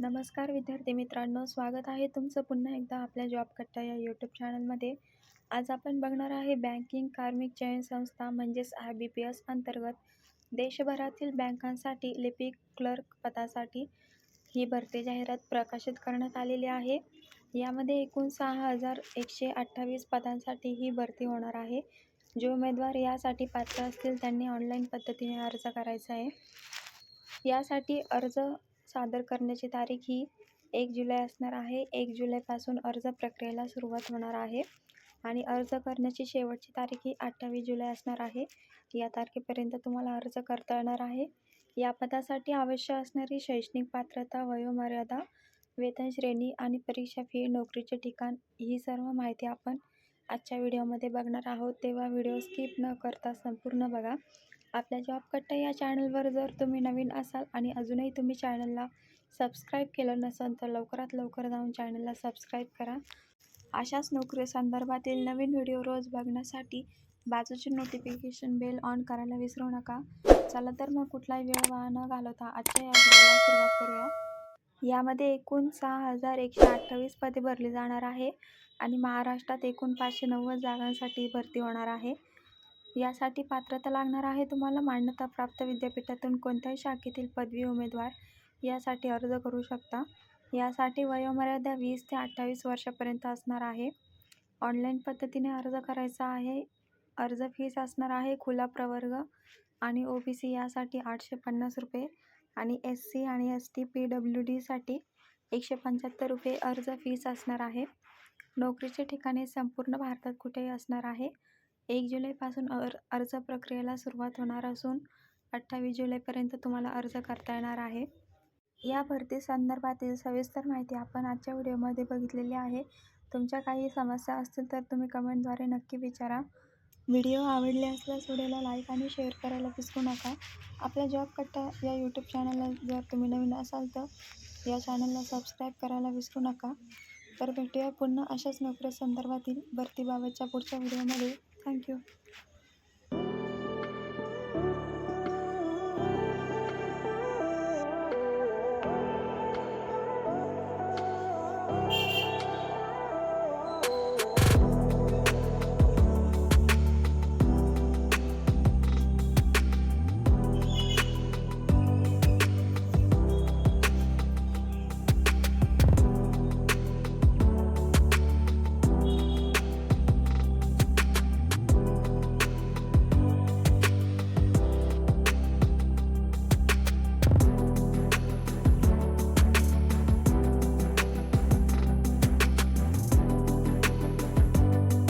नमस्कार विद्यार्थी मित्रांनो स्वागत आहे तुमचं पुन्हा एकदा आपल्या जॉब कट्टा या यूट्यूब चॅनलमध्ये आज आपण बघणार आहे बँकिंग कार्मिक चयन संस्था म्हणजेच आय बी पी एस अंतर्गत देशभरातील बँकांसाठी लिपिक क्लर्क पदासाठी ही भरती जाहिरात प्रकाशित करण्यात आलेली आहे. यामध्ये एकूण सहा हजार एकशे अठ्ठावीस पदांसाठी ही भरती होणार आहे. जे उमेदवार यासाठी पात्र असतील त्यांनी ऑनलाईन पद्धतीने अर्ज करायचा आहे. यासाठी अर्ज सादर करण्याची तारीख ही एक जुलै असणार आहे. एक जुलैपासून अर्ज प्रक्रियेला सुरुवात होणार आहे आणि अर्ज करण्याची शेवटची तारीख ही अठ्ठावीस जुलै असणार आहे. या तारखेपर्यंत तुम्हाला अर्ज करता येणार आहे. या पदासाठी आवश्यक असणारी शैक्षणिक पात्रता वयोमर्यादा वेतन श्रेणी आणि परीक्षा फी नोकरीचे ठिकाण ही सर्व माहिती आपण आजच्या व्हिडिओमध्ये बघणार आहोत. तेव्हा व्हिडिओ स्किप न करता संपूर्ण बघा. आपल्या जॉब कट्टा या चॅनलवर जर तुम्ही नवीन असाल आणि अजूनही तुम्ही चॅनलला सबस्क्राईब केलं नसेल तर लवकरात लवकर जाऊन चॅनलला सबस्क्राईब करा. अशाच नोकरी संदर्भातील नवीन व्हिडिओ रोज बघण्यासाठी बाजूची नोटिफिकेशन बेल ऑन करायला विसरू नका. चला तर मग कुठलाही वेळ वाया न घालवता आजच्या या व्हिडिओला सुरुवात करूया. यामध्ये एकूण सहा हजार एकशे अठ्ठावीस पदे भरली जाणार आहे आणि महाराष्ट्रात एकूण पाचशे नव्वद जागांसाठी भरती होणार आहे. यासाठी पात्रता लागणार आहे तुम्हाला? मान्यताप्राप्त विद्यापीठातून कोणत्याही शाखेतील पदवी उमेदवार यासाठी अर्ज करू शकता. यासाठी वयोमर्यादा वीस ते अठ्ठावीस वर्षापर्यंत असणार आहे. ऑनलाईन पद्धतीने अर्ज करायचा आहे. अर्ज फीस असणार आहे खुला प्रवर्ग आणि ओ बी सी यासाठी आठशे पन्नास रुपये आणि एस सी आणि एस टी पी डब्ल्यू डीसाठी एकशे पंच्याहत्तर रुपये अर्ज फीस असणार आहे. नोकरीचे ठिकाणे संपूर्ण भारतात कुठेही असणार आहे. एक जुलैपासून अर अर्ज प्रक्रियेला सुरुवात होणार असून अठ्ठावीस जुलैपर्यंत तुम्हाला अर्ज करता येणार आहे. या भरती संदर्भातील सविस्तर माहिती आपण आजच्या व्हिडिओमध्ये बघितलेली आहे. तुमच्या काही समस्या असतील तर तुम्ही कमेंटद्वारे नक्की विचारा. व्हिडिओ आवडले असल्यास व्हिडिओला लाईक आणि शेअर करायला विसरू नका. आपल्या जॉब कट्टा या यूट्यूब चॅनलला जर तुम्ही नवीन असाल तर या चॅनलला सबस्क्राईब करायला विसरू नका. तर भेटूया पुन्हा अशाच नोकऱ्या संदर्भातील भरतीबाबतच्या पुढच्या व्हिडिओमध्ये. थँक्यू.